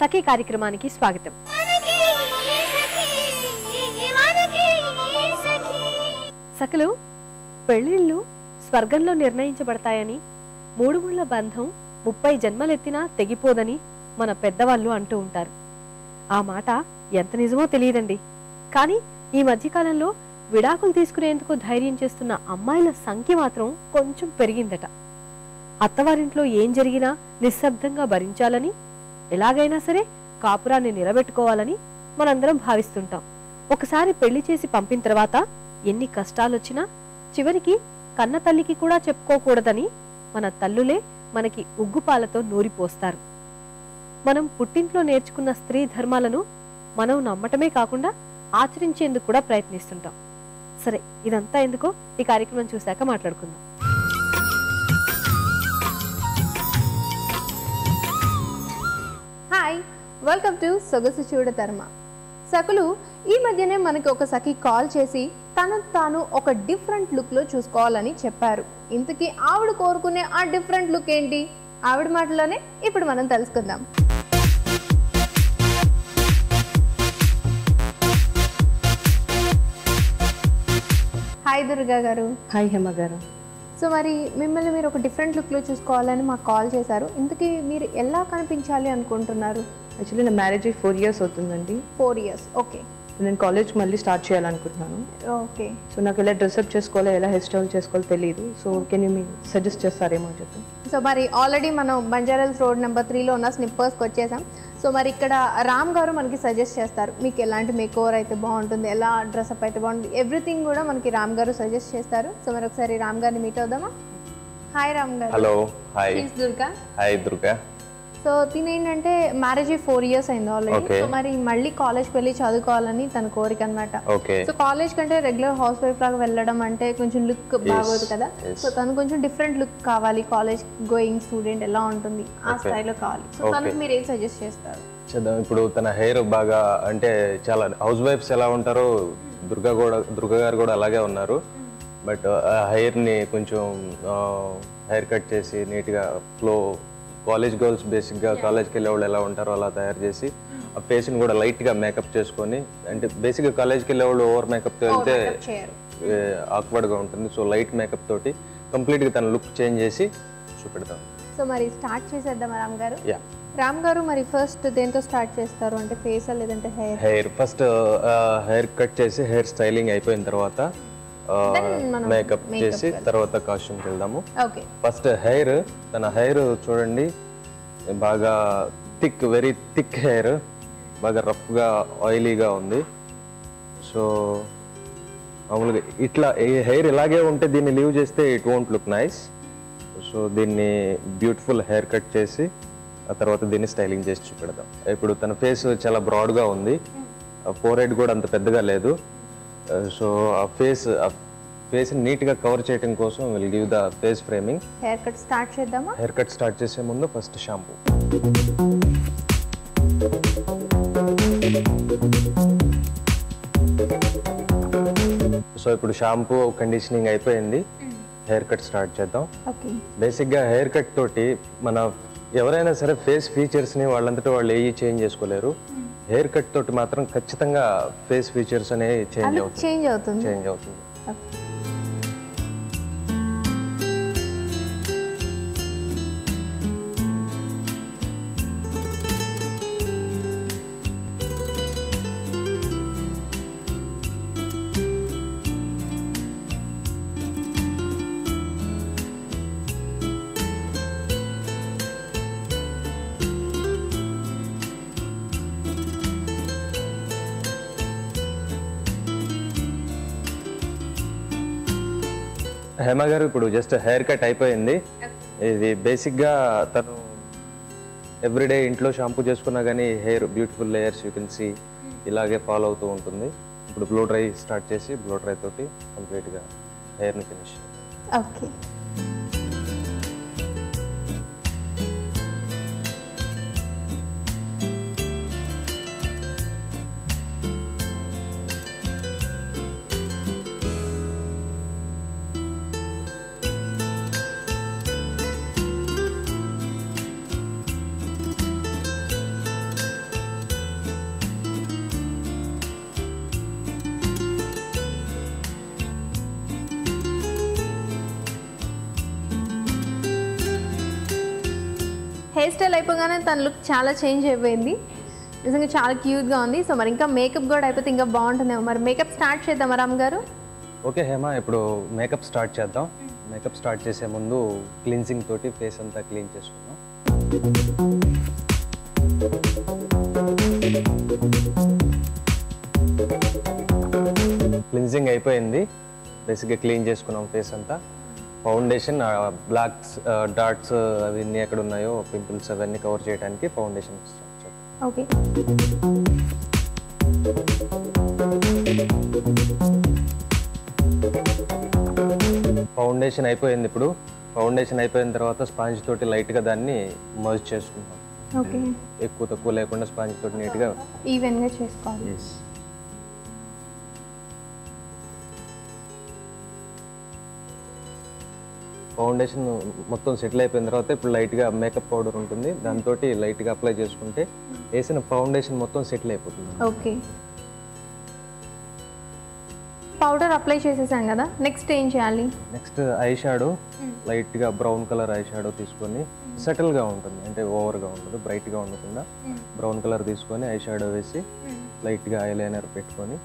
సఖీ కార్యక్రమానికి స్వాగతం. సఖలు పెళ్ళిళ్ళు స్వర్గంలో నిర్ణయించబడతాయని మూడు ముళ్ళ బంధం ముప్పై జన్మలెత్తినా తెగిపోదని మన పెద్దవాళ్ళు అంటూ ఉంటారు. ఆ మాట ఎంత నిజమో తెలియదండి. కానీ ఈ మధ్యకాలంలో విడాకులు తీసుకునేందుకు ధైర్యం చేస్తున్న అమ్మాయిల సంఖ్య మాత్రం కొంచెం పెరిగిందట. అత్తవారింట్లో ఏం జరిగినా నిశ్శబ్దంగా భరించాలని ఎలాగైనా సరే కాపురాన్ని నిలబెట్టుకోవాలని మనందరం భావిస్తుంటాం. ఒకసారి పెళ్ళి చేసి పంపిన తర్వాత ఎన్ని కష్టాలొచ్చినా చివరికి కన్న తల్లికి కూడా చెప్పుకోకూడదని మన తల్లులే మనకి ఉగ్గుపాలతో నూరిపోస్తారు. మనం పుట్టింట్లో నేర్చుకున్న స్త్రీ ధర్మాలను మనం నమ్మటమే కాకుండా ఆచరించేందుకు కూడా ప్రయత్నిస్తుంటాం. సరే ఇదంతా ఎందుకో ఈ కార్యక్రమం చూశాక మాట్లాడుకుందాం. వెల్కమ్ టు సొగసు చూడ ధర్మ సకులు ఈ మధ్యనే మనకి ఒక సఖి కాల్ చేసి తనకు తాను ఒక డిఫరెంట్ లుక్లో చూసుకోవాలని చెప్పారు. ఇంతకీ ఆవిడ కోరుకునే ఆ డిఫరెంట్ లుక్ ఏంటి? ఆవిడ మాటలోనే ఇప్పుడు మనం తెలుసుకుందాం. హాయ్ దుర్గా గారు. హాయ్ హేమ గారు. సో మరి మిమ్మల్ని మీరు ఒక డిఫరెంట్ లుక్లో చూసుకోవాలని మాకు కాల్ చేశారు. ఇంతకీ మీరు ఎలా కనిపించాలి అనుకుంటున్నారు? యాక్చువల్లీ నా మ్యారేజ్ ఫోర్ ఇయర్స్ అవుతుందండి. ఫోర్ ఇయర్స్ ఓకే నేను కాలేజ్ మళ్ళీ స్టార్ట్ చేయాలనుకుంటున్నాను. ఓకే. సో నాకు ఎలా డ్రెస్అప్ చేసుకోవాలో ఎలా హెయిర్ స్టైల్ చేసుకోవాలో తెలియదు సో కెన్ యూ మీ సజెస్ట్ చేస్తారేమో అని చెప్పి. సో మరి ఆల్రెడీ మనం బంజారాల్స్ రోడ్ నెంబర్ త్రీలో ఉన్న స్నిప్పర్స్కి వచ్చేసాం. సో మరి ఇక్కడ రామ్ గారు మనకి సజెస్ట్ చేస్తారు. మీకు ఎలాంటి మేక్ ఓవర్ అయితే బాగుంటుంది ఎలా డ్రెస్అప్ అయితే బాగుంటుంది ఎవ్రీథింగ్ కూడా మనకి రామ్ గారు సజెస్ట్ చేస్తారు. సో మరి ఒకసారి రామ్ గారిని మీట్ అవుదామా? హాయ్ రామ్ గారు. Hello hi please Durga hi Durga so తిని ఏంటంటే మ్యారేజ్ ఫోర్ ఇయర్స్ అయింది ఆల్రెడీ. సో మరి మళ్ళీ కాలేజ్కి వెళ్ళి చదువుకోవాలని తన కోరిక అనమాట సో కాలేజ్ కంటే రెగ్యులర్ హౌస్ వైఫ్ లాగా వెళ్ళడం అంటే కొంచెం లుక్ బాగోదు కదా. సో తను కొంచెం డిఫరెంట్ లుక్ కావాలి. కాలేజ్ గోయింగ్ స్టూడెంట్ ఎలా ఉంటుంది ఆ. స్టైల్లో కావాలి. సో. తనకు మీరు ఏం సజెస్ట్ చేస్తారు? చేద్దాం. ఇప్పుడు తన హెయిర్ బాగా అంటే చాలా హౌస్ వైఫ్స్ ఎలా ఉంటారో దుర్గా కూడా దుర్గా గారు కూడా అలాగే ఉన్నారు. బట్ హెయిర్ని కొంచెం హెయిర్ కట్ చేసి నీట్గా ఫ్లో కాలేజ్ గర్ల్స్ బేసిక్గా కాలేజ్కి వెళ్ళే వాళ్ళు ఎలా ఉంటారో అలా తయారు చేసి ఆ ఫేస్ని కూడా లైట్గా మేకప్ చేసుకొని అంటే బేసిక్గా కాలేజ్కి వెళ్ళే వాళ్ళు ఓవర్ మేకప్తో వెళ్తే ఆక్వర్డ్గా ఉంటుంది. సో లైట్ మేకప్ తోటి కంప్లీట్గా తన లుక్ చేంజ్ చేసి చూపెడతాం. సో మరి స్టార్ట్ చేసేద్దాం రామ్ గారు? యా రామ్ గారు మరి ఫస్ట్ దేంతో స్టార్ట్ చేస్తారు? అంటే ఫేస్ లేదంటే hair hair first hair cut చేసి హెయిర్ స్టైలింగ్ అయిపోయిన తర్వాత మేకప్ చేసి తర్వాత కాస్ట్యూమ్కి వెళ్దాము. ఫస్ట్ హెయిర్ తన హెయిర్ చూడండి. బాగా థిక్ వెరీ థిక్ హెయిర్ బాగా రఫ్గా ఆయిలీగా ఉంది. సో మామూలుగా ఇట్లా ఈ హెయిర్ ఇలాగే ఉంటే దీన్ని లీవ్ చేస్తే it won't look nice so దీన్ని బ్యూటిఫుల్ హెయిర్ కట్ చేసి ఆ తర్వాత దీన్ని స్టైలింగ్ చేసి చూపెడదాం. ఇప్పుడు తన ఫేస్ చాలా బ్రాడ్గా ఉంది. ఫోర్ హెడ్ కూడా అంత పెద్దగా లేదు. సో ఆ ఫేస్ ఆ ఫేస్ నీట్గా కవర్ చేయడం కోసం will give the face framing hair cut start చేద్దామా? హెయిర్ కట్ స్టార్ట్ చేసే ముందు ఫస్ట్ షాంపూ సో ఇప్పుడు షాంపూ కండిషనింగ్ అయిపోయింది. హెయిర్ కట్ స్టార్ట్ చేద్దాం. ఓకే బేసిక్గా హెయిర్ కట్ తోటి మన ఎవరైనా సరే ఫేస్ ఫీచర్స్ని వాళ్ళంతటా వాళ్ళు ఏ చేంజ్ చేసుకోలేరు. హెయిర్ కట్ తోటి మాత్రం ఖచ్చితంగా ఫేస్ ఫీచర్స్ అనేవి చేంజ్ అవుతుంది. చేంజ్ అవుతుంది. చేంజ్ అవుతుంది. హేమ గారు ఇప్పుడు జస్ట్ హెయిర్ కట్ అయిపోయింది. ఇది బేసిక్గా తను ఎవ్రీడే ఇంట్లో షాంపూ చేసుకున్నా కానీ hair beautiful layers you can see ఇలాగే ఫాలో అవుతూ ఉంటుంది. ఇప్పుడు బ్లో డ్రై స్టార్ట్ చేసి బ్లో డ్రై తోటి కంప్లీట్గా హెయిర్ని ఫినిష్ ఓకే హెయిర్ స్టైల్ అయిపోగానే తన లుక్ చాలా చేంజ్ అయిపోయింది. నిజంగా చాలా క్యూట్గా ఉంది. సో మరి ఇంకా మేకప్ కూడా అయిపోతే ఇంకా బాగుంటుందేమో. మరి మేకప్ స్టార్ట్ చేద్దామా రామ్ గారు? ఓకే హేమ ఇప్పుడు మేకప్ స్టార్ట్ చేద్దాం. మేకప్ స్టార్ట్ చేసే ముందు క్లీన్సింగ్ తోటి ఫేస్ అంతా క్లీన్ చేసుకుందాం. క్లీన్సింగ్ అయిపోయింది. బేసిక్గా క్లీన్ చేసుకున్నాం ఫేస్ అంతా. ఫౌండేషన్ బ్లాక్స్ డాట్స్ అవన్నీ ఎక్కడ ఉన్నాయో పింపుల్స్ అవన్నీ కవర్ చేయడానికి ఫౌండేషన్ ఓకే. ఫౌండేషన్ అయిపోయింది ఇప్పుడు. ఫౌండేషన్ అయిపోయిన తర్వాత స్పాంజ్ తోటి లైట్గా దాన్ని మర్జ్ చేసుకుంటాం. ఓకే. ఎక్కువ తక్కువ లేకుండా స్పాంజ్ తోటి నీట్గా ఈవెన్గా చేసుకోవాలి. ఫౌండేషన్ మొత్తం సెటిల్ అయిపోయిన తర్వాత ఇప్పుడు లైట్గా మేకప్ పౌడర్ ఉంటుంది. దాంతో లైట్గా అప్లై చేసుకుంటే వేసిన ఫౌండేషన్ మొత్తం సెటిల్ అయిపోతుంది. ఓకే. పౌడర్ అప్లై చేసేసాం కదా నెక్స్ట్ ఏం చేయాలి? నెక్స్ట్ ఐ షాడో లైట్గా బ్రౌన్ కలర్ ఐ షాడో తీసుకొని సెటిల్గా ఉంటుంది. అంటే ఓవర్గా ఉండదు బ్రైట్గా ఉండకుండా బ్రౌన్ కలర్ తీసుకొని ఐ షాడో వేసి లైట్గా ఐ లైనర్ పెట్టుకొని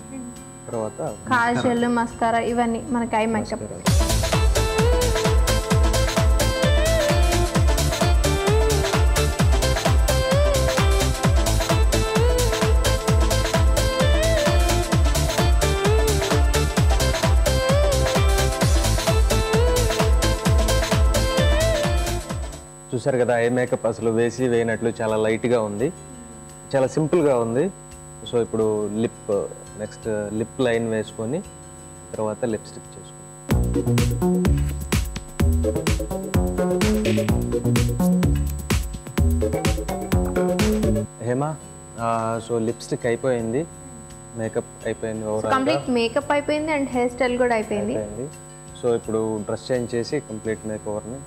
తర్వాత కాజల్ మస్కారా ఇవన్నీ మనకి ఐ మేకప్. చూసారు కదా ఐ మేకప్ అసలు వేసి వేయనట్లు చాలా లైట్గా ఉంది. చాలా సింపుల్గా ఉంది. సో ఇప్పుడు లిప్ నెక్స్ట్ లిప్ లైన్ వేసుకొని తర్వాత లిప్స్టిక్ చేసుకుంటాం హేమా సో లిప్స్టిక్ అయిపోయింది. మేకప్ అయిపోయింది కంప్లీట్ మేకప్ అయిపోయింది అండ్ హెయిర్ స్టైల్ కూడా అయిపోయింది. అయిపోయింది. సో ఇప్పుడు డ్రెస్ చేంజ్ చేసి కంప్లీట్ మేక్ ఓవర్ని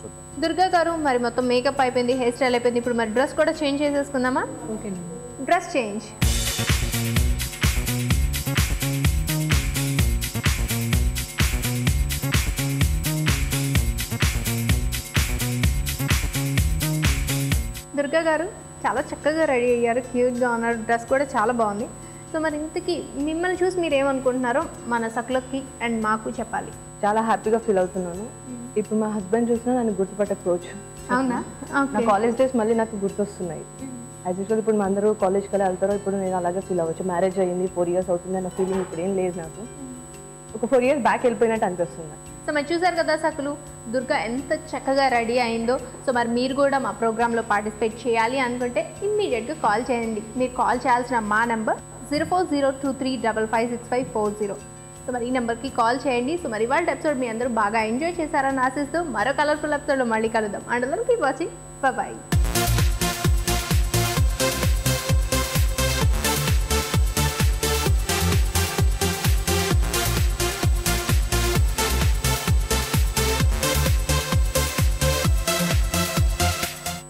చూద్దాం. దుర్గా గారు మరి మొత్తం మేకప్ అయిపోయింది హెయిర్ స్టైల్ అయిపోయింది. ఇప్పుడు మరి డ్రెస్ కూడా చేంజ్ చేసేసుకుందామా? డ్రెస్ చేంజ్ దుర్గా గారు చాలా చక్కగా రెడీ అయ్యారు క్యూట్గా ఉన్నారు డ్రెస్ కూడా చాలా బాగుంది. సో మరి ఇంతకీ మిమ్మల్ని చూసి మీరు ఏమనుకుంటున్నారో మన సకులకి అండ్ మాకు చెప్పాలి. చాలా హ్యాపీగా ఫీల్ అవుతున్నాను. ఇప్పుడు మా హస్బెండ్ చూసినా నన్ను గుర్తుపట్టకపోవచ్చు అవునా? నా కాలేజ్ డేస్ మళ్ళీ నాకు గుర్తొస్తున్నాయి. యాజ్ యూజువల్ ఇప్పుడు మా అందరూ కాలేజ్కి వెళ్ళి వెళ్తారో ఇప్పుడు నేను అలాగే ఫీల్ అవ్వచ్చు. మ్యారేజ్ అయ్యింది ఫోర్ ఇయర్స్ అవుతుంది అన్న ఫీలింగ్ ఇప్పుడు ఏం లేదు నాకు. ఒక ఫోర్ ఇయర్స్ బ్యాక్ వెళ్ళిపోయినట్టు అనిపిస్తుంది. సో మరి చూసారు కదా సకులు దుర్గా ఎంత చక్కగా రెడీ అయిందో. సో మరి మీరు కూడా మా ప్రోగ్రాంలో పార్టిసిపేట్ చేయాలి అనుకుంటే ఇమ్మీడియట్గా కాల్ చేయండి. మీరు కాల్ చేయాల్సిన మా number zero four zero two three double five six five four zero so మరి ఈ నెంబర్కి కాల్ చేయండి. సో మరి వాళ్ళ ఎపిసోడ్ మీ అందరూ బాగా ఎంజాయ్ చేశారని ఆశిస్తూ మరో కలర్ఫుల్ ఎపిసోడ్లో మళ్ళీ కలుద్దాం. And keep watching bye